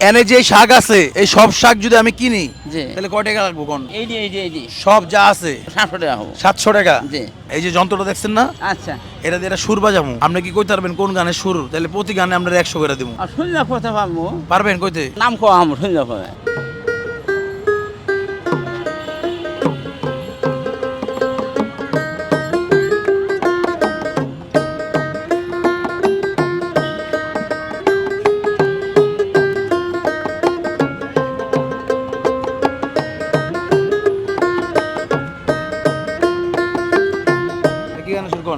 এনে যে শাক আছে এই সব শাক যদি আমি কিনি জি। তাহলে কয় টাকা লাগবো কোন? এই যে এই যে এই যে। সব যা আছে সাতশো টাকা হব। সাতশো টাকা? জি। এই যে যন্ত্রটা দেখছেন না? আচ্ছা। এটা দিয়ে এটা সুর বাজাবো। আপনি কি কইতে পারবেন কোন গানের সুর? তাহলে প্রতি গানে আমরা একশো করে দিবো। আর শুনলে কথা পাবো পারবেন কইতে? নাম কো আম শুনলে পাবে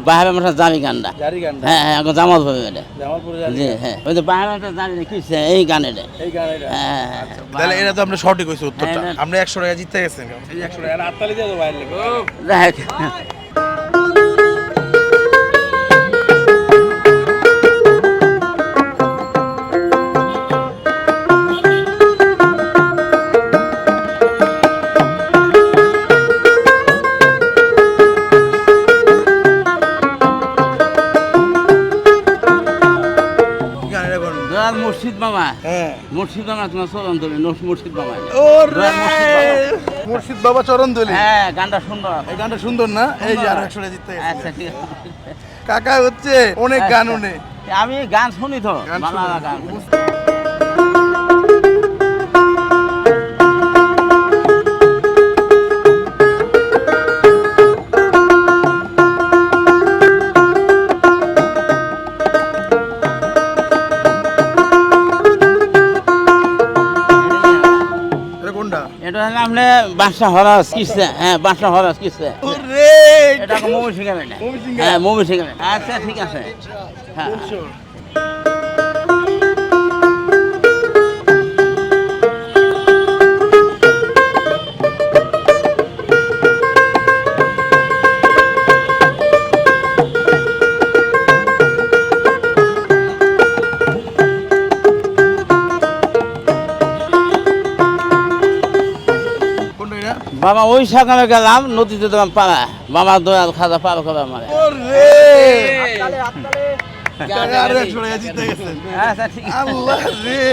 বাইরে আমার জামি গানটা। জারি হ্যাঁ হ্যাঁ এখন জামাল ভাবে এটা জি হ্যাঁ ওই যে একটা জানি না কিসে এই গান এটা এই গান এটা হ্যাঁ হ্যাঁ তাহলে এটা তো আমরা সঠিক হয়েছে উত্তরটা। হ্যাঁ, আমরা একশো টাকা জিততে গেছেন একশো টাকা আটতালি দিয়ে দেবো বাইরে মুর্শিদ মামা হ্যাঁ। মুর্শিদ মামা তোমার চরণ দলি মুর্শিদ মামা। মুর্শিদ বাবা। চরণ দলি হ্যাঁ গানটা সুন্দর। এই গানটা সুন্দর না? এই যে আরেক একশো টাকা জিততে আচ্ছা ঠিক আছে। কাকা হচ্ছে অনেক গান উনি। আমি গান শুনি তো বাংলা গান। আপনি বাদশা হরাস কিসে? হ্যাঁ বাদশা হরাস কিসে? ওরে! এটা মুভি শিখাবে না। হ্যাঁ মুভি শিখাবে আচ্ছা ঠিক আছে। হ্যাঁ। বাবা ওই সকালে গেলাম নদীতে তোমার পাড়া। বাবা দয়াল খাজা পার করে আমার আচ্ছা ঠিক আছে। আল্লাহ রে!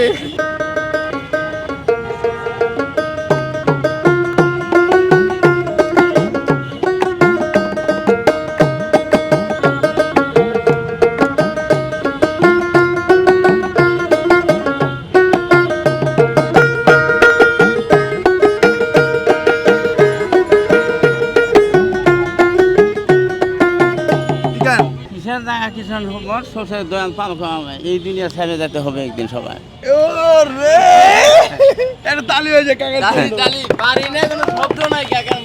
জায়গা কিষান খবর দয়াল পাল করে এই দুনিয়া ছেড়ে যেতে হবে একদিন সবাই। ওরে! এটা তালি হয়ে যায় তালি তালি বাড়ি নেই কোনো শব্দ নাই কাকার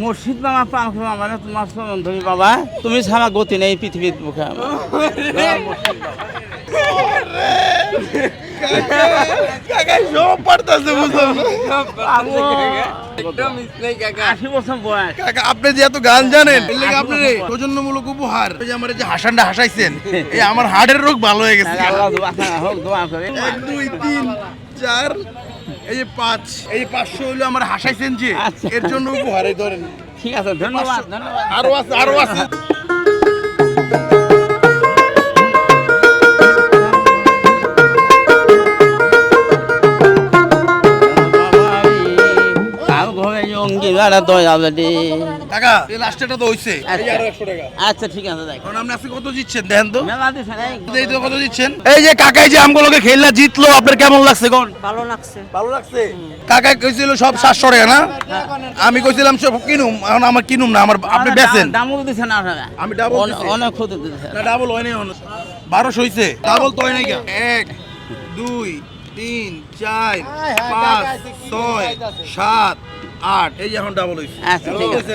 মুর্শিদ বাবা পার করে তোমার চরণ ধরি বাবা। তুমি ছাড়া গতি নেই পৃথিবীর কাকা আপনি যে এত গান জানেন আপনার উপহার এই যে আমার। এই যে হাসানটা হাসাইছেন এই আমার হার্টের রোগ ভালো হয়ে গেছে। এক দুই তিন চার। এই যে পাঁচ এই পাঁচশো হইল আমার হাসাইছেন যে আচ্ছা। এর জন্য উপহারে ধরেন। ঠিক আছে ধন্যবাদ ধন্যবাদ। আরও আছে আরও আছে। কাকা এই লাস্টেটা তো হইছে। টাকা। আচ্ছা ঠিক আছে দেখ। আপনি আজকে কত জিতছেন? দেখেন তো। মেলা এই তো কত জিতছেন? এই যে কাকাই যে আমগুলোকে খেলনা জিতলো আপনার কেমন লাগছে কোন? ভালো লাগছে। ভালো লাগছে? কাকা কইছিল সব সাতশো টাকা না? আমি কইছিলাম সব কিনুম এখন আমার কিনুম না আমার আপনি বেচেন। দামও দিছে আপনারা আমি double অনেক-। ক্ষতি না ডাবল হয় নাই হইছে। ডাবল তো হয় নাই এক দুই তিন চার পাঁচ ছয় সাত আট এই যে এখন ডাবল হইছে। আচ্ছা ঠিক আছে।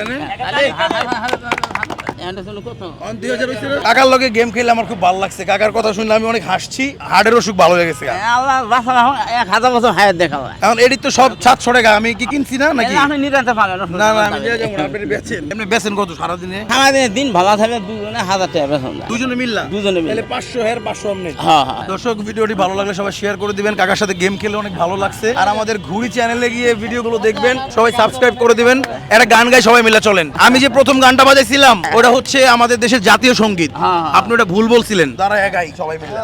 কাকার লগে গেম খেলে আমার খুব ভালো লাগছে। কাকার কথা শুনলে আমি অনেক হাসছি হার্টের অসুখ ভালো হয়ে গেছে আল্লাহ বাসা এখন এক হাজার বছর হায়াত দেখা যায় এখন এটি তো সব সাতশো টাকা আমি কি কিনছি না নাকি? আপনি নিরাতে পাবেন না না আমি আপনি বেচেন। এমনি বেচেন কত সারাদিনে? আমাদের দিন ভালো থাকবে দুজনে হাজার টাকা দুজনে মিললাম দুজনে মিলে। পাঁচশো হের পাঁচশো এমনি হ্যাঁ হ্যাঁ দর্শক ভিডিওটি ভালো লাগলে সবাই শেয়ার করে দিবেন। কাকার সাথে গেম খেলে অনেক ভালো লাগছে। আর আমাদের ঘুড়ি চ্যানেলে গিয়ে ভিডিওগুলো দেখবেন সবাই সাবস্ক্রাইব করে দিবেন। একটা গান গাই সবাই মিলে চলেন। আমি যে প্রথম গানটা বাজাইছিলাম ওটা হচ্ছে আমাদের দেশের জাতীয় সংগীত। হ্যাঁ। আপনি ওটা ভুল বলছিলেন। তারা একাই সবাই মিলে।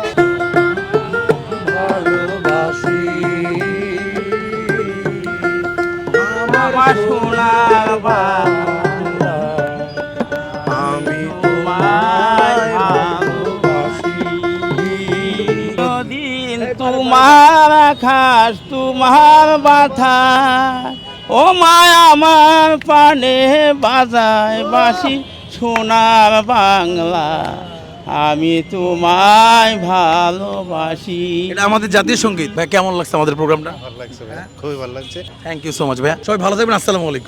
আমার সোনার বাংলা, আমি তোমায় তোমার আকাশ তোমার বাধা ও মায় আমার পানে বাজায় বাসি। সোনার বাংলা আমি তোমায় ভালোবাসি। এটা আমাদের জাতীয় সংগীত। ভাই কেমন লাগছে আমাদের প্রোগ্রামটা? ভালো লাগছে ভাই খুবই ভালো লাগছে। থ্যাংক ইউ সো মাচ ভাই সবাই ভালো থাকবেন আসসালামু আলাইকুম।